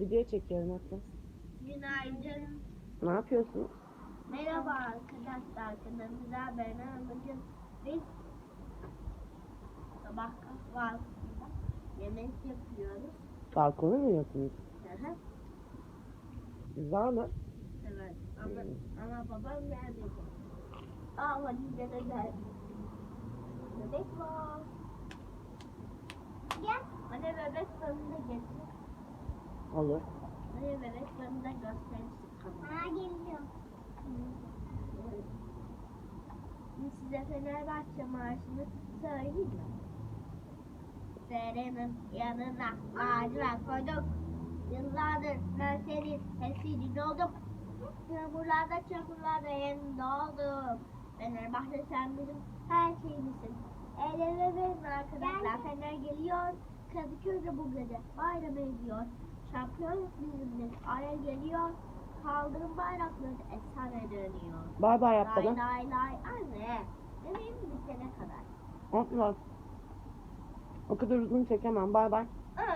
Video çekiyorum Atlas. Günaydın. Ne yapıyorsun? Merhaba arkadaşlar. Kanalımıza ben Bugün biz sabah kahvaltısında yemek yapıyoruz. Balkonu mu yiyorsunuz? Hı hı. Güzel mi? evet. Ama, ama babam gelmedi. Aa hadi dede geldi. Bebek var. Gel. Hadi bebek bana da getir. Olur. Hadi bebek bana da geliyor. Şimdi size Fenerbahçe marşını söyleyeyim mi? Serenin yanına lacivert koyduk. Yıllardır ben senin hepsinin oldum. Yağmurlarda çamurlarda yanında oldum. Fenerbahçe sen bizim her şeyimizsin. El ele verin arkadaşlar. Fener geliyor. Kadıköy'de bu gece bayram ediyor. Şampiyon bizimdir. Araya geliyor. Kaldırım bayrakları efsane dönüyor. Bay bay yap Lay bana. lay lay anne. Benim bitene kadar. Atlas. O kadar uzun çekemem. Bay bay. Aa,